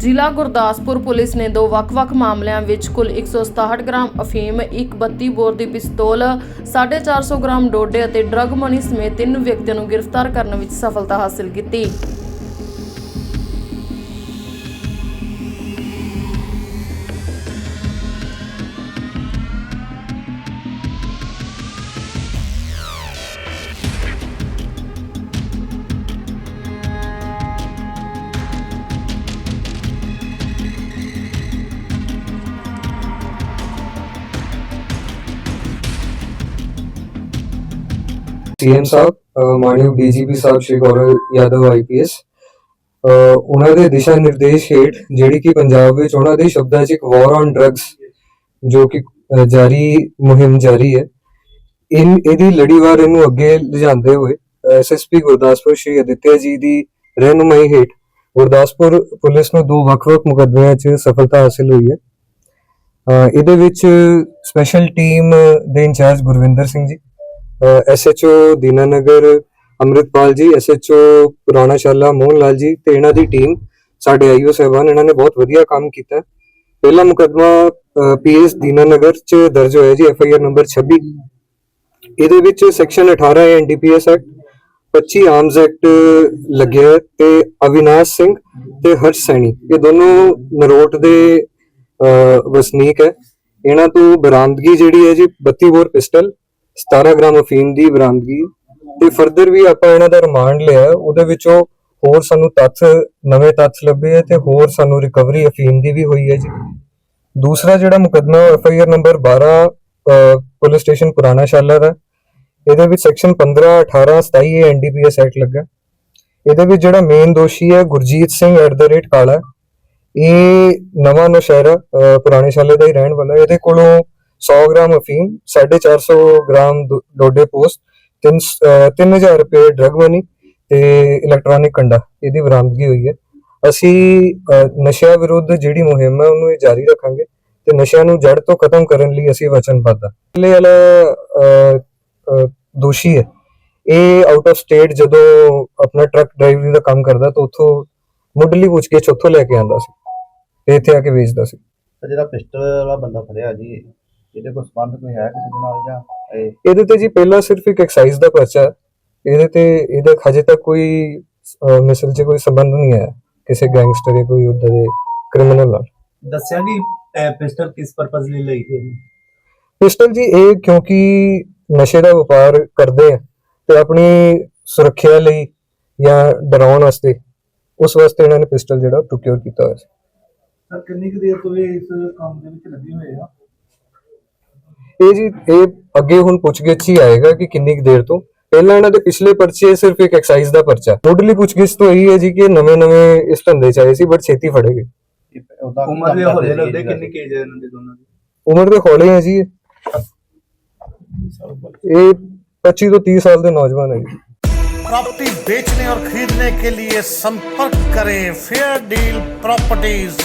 ਜ਼ਿਲ੍ਹਾ ਗੁਰਦਾਸਪੁਰ ਪੁਲਿਸ ਨੇ ਦੋ ਵੱਖ-ਵੱਖ ਮਾਮਲਿਆਂ ਵਿੱਚ ਕੁੱਲ 167 ਗ੍ਰਾਮ ਅਫੀਮ, ਇੱਕ 32 ਬੋਰ ਦੀ ਪਿਸਤੌਲ 450 ਗ੍ਰਾਮ ਡੋਡੇ ਅਤੇ ਡਰੱਗ ਮਨੀ ਸਮੇਤ ਤਿੰਨ ਵਿਅਕਤੀਆਂ ਨੂੰ ਗ੍ਰਿਫਤਾਰ ਕਰਨ ਵਿੱਚ ਸਫਲਤਾ ਹਾਸਲ ਕੀਤੀ। ਸੀਐਮ ਸਾਹਿਬ ਅਹ ਮਾਨਯੋਗ ਡੀਜੀਪੀ ਸਾਹਿਬ ਸ਼੍ਰੀ ਗੌਰਵ ਯਾਦਵ ਆਈਪੀਐਸ ਉਹਨਾਂ ਦੇ ਦਿਸ਼ਾ ਨਿਰਦੇਸ਼ ਹੇਠ ਜਿਹੜੀ ਕਿ ਪੰਜਾਬ ਵਿੱਚ ਉਹਨਾਂ ਦੇ ਸ਼ਬਦਾਂ 'ਚ ਇੱਕ ਵਾਰ ਔਨ ਡਰੱਗਸ ਜੋ ਕਿ ਜਾਰੀ, ਮੁਹਿੰਮ ਜਾਰੀ ਹੈ, ਇਨ, ਇਹਦੀ ਲੜੀਵਾਰ ਇਹਨੂੰ ਅੱਗੇ ਲਿਜਾਂਦੇ ਹੋਏ ਐਸਐਸਪੀ ਗੁਰਦਾਸਪੁਰ ਸ਼੍ਰੀ ਅਦਿੱਤਿਆ ਜੀ ਦੀ ਰਹਿਨੁਮਾਈ ਹੇਠ ਗੁਰਦਾਸਪੁਰ ਪੁਲਿਸ ਨੂੰ ਦੋ ਵੱਖ-ਵੱਖ ਮੁਕੱਦਮਿਆਂ 'ਚ ਸਫਲਤਾ ਹਾਸਲ ਹੋਈ ਹੈ। ਇਹਦੇ ਵਿੱਚ ਸਪੈਸ਼ਲ ਟੀਮ ਦੇ ਇੰਚਾਰਜ ਗੁਰਵਿੰਦਰ ਸਿੰਘ ਜੀ ਐਸਐਚਓ ਦੀਨਾਨਗਰ, ਅੰਮ੍ਰਿਤਪਾਲ ਜੀ ਐਸਐਚਓ ਪੁਰਾਣਾ ਸ਼ਾਲਾ ਮੋਹਨ ਲਾਲ ਜੀ ਤੇ ਇਹਨਾਂ ਦੀ ਟੀਮ ਸਾਡੇ ਆਈਓ ਸਾਹਿਬਾਨ, ਇਹਨਾਂ ਨੇ ਬਹੁਤ ਵਧੀਆ ਕੰਮ ਕੀਤਾ। ਪਹਿਲਾ ਮੁਕਦਮਾ ਪੀਐਸ ਦੀਨਾਨਗਰ ਚ ਦਰਜ ਹੋਇਆ ਜੀ ਐਫਆਈਆਰ ਨੰਬਰ 26 ਇਹਦੇ ਵਿੱਚ section 18 NDPS act 25 arms act ਲੱਗਿਆ ਤੇ ਅਵਿਨਾਸ਼ ਸਿੰਘ ਤੇ ਹਰਸ਼ ਸੈਣੀ। ਇਹ ਦੋਨੋਂ ਨਰੋਟ ਦੇ ਵਸਨੀਕ ਹੈ। ਇਹਨਾਂ ਤੋਂ ਬਰਾਮਦਗੀ ਜਿਹੜੀ ਹੈ ਜੀ 32 ਬੋਰ ਪਿਸਟਲ 17 ਗ੍ਰਾਮ ਅਫੀਮ ਦੀ ਬਰਾਮਦਗੀ ਤੇ ਫਰਦਰ ਵੀ ਆਪਾਂ ਇਹਨਾਂ ਦਾ ਰਿਮਾਂਡ ਲਿਆ, ਉਹਦੇ ਵਿੱਚੋਂ ਹੋਰ ਸਾਨੂੰ ਤੱਥ, ਨਵੇਂ ਤੱਥ ਲੱਭੇ ਹੈ ਤੇ ਹੋਰ ਸਾਨੂੰ ਰਿਕਵਰੀ ਅਫੀਮ ਦੀ ਵੀ ਹੋਈ ਹੈ ਜੀ। ਦੂਸਰਾ ਜਿਹੜਾ ਮੁਕਦਮਾ FIR number 12 police station Purana Shala ਦਾ, ਇਹਦੇ ਵਿੱਚ ਸੈਕਸ਼ਨ 15 18 27 ਇਹ ਐਨਡੀਪੀਐਸ ਐਕਟ ਲੱਗਾ। ਇਹਦੇ ਵਿੱਚ ਜਿਹੜਾ ਮੇਨ ਦੋਸ਼ੀ ਹੈ Gurjeet Singh at the rate Kala. ਇਹ ਨਵਾਂ ਨੌਸ਼ਹਿਰਾ ਪੁਰਾਣੇ ਸ਼ਾਲੇ ਦਾ ਹੀ ਰਹਿਣ ਵਾਲਾ ਇਹਦੇ ਕੋਲੋਂ 100 ਗ੍ਰਾਮ ਅਫੀਮ 450 ਗ੍ਰਾਮ ਡੋਡੇ ਪੋਸਟ 3000 ਰੁਪਏ ਡਰਗ ਮਨੀ ਤੇ ਇਲੈਕਟ੍ਰੋਨਿਕ ਕੰਡਾ। ਇਹਦੀ ਬਰਾਮਦਗੀ ਹੋਈ ਹੈ। ਅਸੀਂ ਨਸ਼ਿਆਂ ਵਿਰੁੱਧ ਜਿਹੜੀ ਮੁਹਿੰਮ ਹੈ, ਉਹਨੂੰ ਜਾਰੀ ਰੱਖਾਂਗੇ ਤੇ ਨਸ਼ਿਆਂ ਨੂੰ ਜੜ ਤੋਂ ਖਤਮ ਕਰਨ ਲਈ ਅਸੀਂ ਵਚਨਬੱਧ ਹਾਂ ਪਹਿਲੇ ਵਾਲਾ ਦੋਸ਼ੀ ਹੈ। ਇਹ ਆਊਟ ਆਫ ਸਟੇਟ ਜਦੋਂ ਆਪਣਾ ਟਰੱਕ ਡਰਾਈਵਰੀ ਦਾ ਕੰਮ ਕਰਦਾ, ਤਾਂ ਉੱਥੋਂ ਮੁੱਢਲੀ ਪੁੱਛਗਿੱਛ ਉੱਥੋਂ ਲੈ ਕੇ ਆਂਦਾ ਸੀ ਤੇ ਇੱਥੇ ਆ ਕੇ ਵੇਚਦਾ ਸੀ। ਜਿਹੜਾ ਪਿਸਟਲ ਵਾਲਾ ਬੰਦਾ ਫੜਿਆ ਜੀ ਇਹਦੇ ਕੋਲ ਸੰਬੰਧ ਕੋਈ ਹੈ ਕਿਸੇ ਦੇ ਨਾਲ ਜਾਂ ਇਹ? ਇਹਦੇ ਤੇ ਜੀ ਪਹਿਲਾਂ ਸਿਰਫ ਇੱਕ ਐਕਸਾਈਜ਼ ਦਾ ਪਰਚਾ ਹੈ। ਇਹਦੇ ਤੇ ਇਹਦਾ ਹਜੇ ਤੱਕ ਕੋਈ ਅਹ, ਮਿਸਲ 'ਚ ਕੋਈ ਸੰਬੰਧ ਨਹੀਂ ਹੈ। ਕਿਸੇ ਗੈਂਗਸਟਰ ਜਾਂ ਕੋਈ ਉਦਾਂ ਦੇ ਕ੍ਰਿਮੀਨਲ ਨਾਲ। ਦੱਸਿਆ ਕਿ ਪਿਸਟਲ ਕਿਸ ਪਰਪਸ ਲਈ ਲਈ ਗਈ? ਪਿਸਟਲ ਜੀ ਇਹ ਕਿਉਂਕਿ ਨਸ਼ੇ ਦਾ ਵਪਾਰ ਕਰਦੇ ਆ ਤੇ ਆਪਣੀ ਸੁਰੱਖਿਆ ਲਈ ਜਾਂ ਡਰਾਉਣ ਵਾਸਤੇ ਉਸ ਵਾਸਤੇ ਇਹਨਾਂ ਨੇ ਪਿਸਟਲ ਜਿਹੜਾ ਪ੍ਰੋਕਿਊਰ ਕੀਤਾ ਹੋਇਆ ਸੀ। ਸਰ ਕਿੰਨੀ ਕੁ ਦੇਰ ਤੋਂ ਇਹ ਇਸ ਕੰਮ ਦੇ ਵਿੱਚ ਲੱਗੇ ਹੋਏ ਆ? ਇਹ ਜੀ ਇਹ ਅੱਗੇ ਹੁਣ ਪੁੱਛਗਿੱਛ ਹੀ ਆਏਗਾ ਕਿ ਕਿੰਨੀ ਕੁ ਦੇਰ ਤੋਂ ਪਹਿਲਾਂ ਇਹਨਾਂ ਦੇ ਪਿਛਲੇ ਪਰਚੇ ਸਿਰਫ ਇੱਕ ਐਕਸਾਈਜ਼ ਦਾ ਪਰਚਾ ਮੁੱਢਲੀ ਪੁੱਛਗਿੱਛ ਤੋਂ ਇਹੀ ਹੈ ਜੀ ਕਿ ਨਵੇਂ ਨਵੇਂ ਇਸ ਧੰਦੇ ਚ ਆਏ ਸੀ ਬਟ ਛੇਤੀ ਫੜੇ ਗਏ ਇਹ ਉਹਦਾ ਕੀ ਉਮਰ ਦੇ ਕੰਮ ਹੋਲੇ ਕਰਦੇ ਲੱਗਦੇ ਸੀ ਕਿੰਨੀ ਕੇਜ ਹੈ ਇਹਨਾਂ ਦੇ ਦੋਨਾਂ ਦੀ ਉਮਰ ਦੇ ਹੌਲੇ ਹੈ ਜੀ ਇਹ। ਇਹ 25 ਤੋਂ 30 ਸਾਲ ਦੇ ਨੌਜਵਾਨ ਹੈ ਜੀ प्रॉपर्टी बेचने और खरीदने के लिए संपर्क करें फेयर डील प्रॉपर्टीज